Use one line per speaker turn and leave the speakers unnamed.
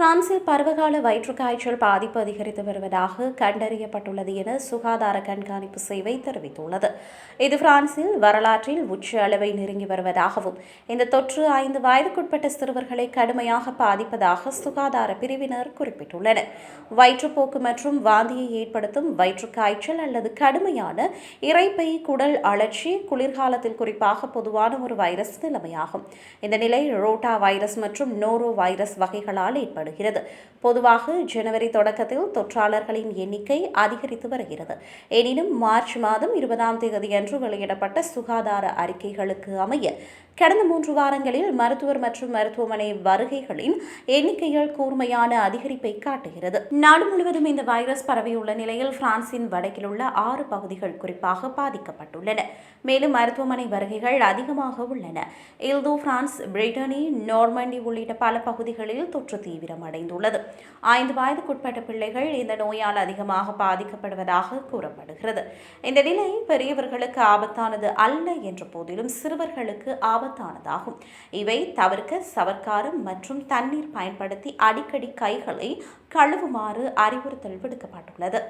பிரான்சில் பருவகால வயிற்றுக்காய்ச்சல் பாதிப்பு அதிகரித்து வருவதாக கண்டறியப்பட்டுள்ளது என சுகாதார கண்காணிப்பு சேவை தெரிவித்துள்ளது. இது பிரான்சில் வரலாற்றில் உச்ச அளவை நெருங்கி வருவதாகவும் இந்த தொற்று ஐந்து வயதுக்குட்பட்ட சிறுவர்களை கடுமையாக பாதிப்பதாக சுகாதார பிரிவினர் குறிப்பிட்டுள்ளனர். வயிற்றுப்போக்கு மற்றும் வாந்தியை ஏற்படுத்தும் வயிற்றுக்காய்ச்சல் அல்லது கடுமையான இறைப்பை குடல் அழற்சி குளிர்காலத்தில் குறிப்பாக பொதுவான ஒரு வைரஸ் நிலைமையாகும். இந்த நிலை ரோட்டா வைரஸ் மற்றும் நோரோ வைரஸ் வகைகளால் ஏற்படும் ஏற்படுகிறது பொதுவாக ஜனவரி தொடக்கத்தில் தொற்றாளர்களின் எண்ணிக்கை அதிகரித்து வருகிறது. எனினும் மார்ச் மாதம் இருபதாம் தேதியன்று வெளியிடப்பட்ட சுகாதார அறிக்கைகளுக்கு அமைய கடந்த மூன்று வாரங்களில் மருத்துவர் மற்றும் மருத்துவமனை வருகைகளின் எண்ணிக்கையில் கூர்மையான அதிகரிப்பை காட்டுகிறது. நாடு முழுவதும் இந்த வைரஸ் பரவியுள்ள நிலையில் பிரான்சின் வடக்கில் உள்ள ஆறு பகுதிகள் குறிப்பாக பாதிக்கப்பட்டுள்ளன. மேலும் மருத்துவமனை வருகைகள் அதிகமாக உள்ளன. இல்தோ பிரான்ஸ் பிரிட்டனி நோர்மண்டி உள்ளிட்ட பல பகுதிகளில் தொற்று தீவிரம் தீவிரமடைந்துள்ளது ஐந்து வயதுக்குட்பட்ட பிள்ளைகள் இந்த நோயால் அதிகமாக பாதிக்கப்படுவதாக கூறப்படுகிறது. இந்த நிலை பெரியவர்களுக்கு ஆபத்தானது அல்ல என்ற போதிலும் சிறுவர்களுக்கு ஆபத்தானதாகும். இவை தவிர்க்க சவர்க்காரம் மற்றும் தண்ணீர் பயன்படுத்தி அடிக்கடி கைகளை கழுவுமாறு அறிவுறுத்தல் விடுக்கப்பட்டுள்ளது.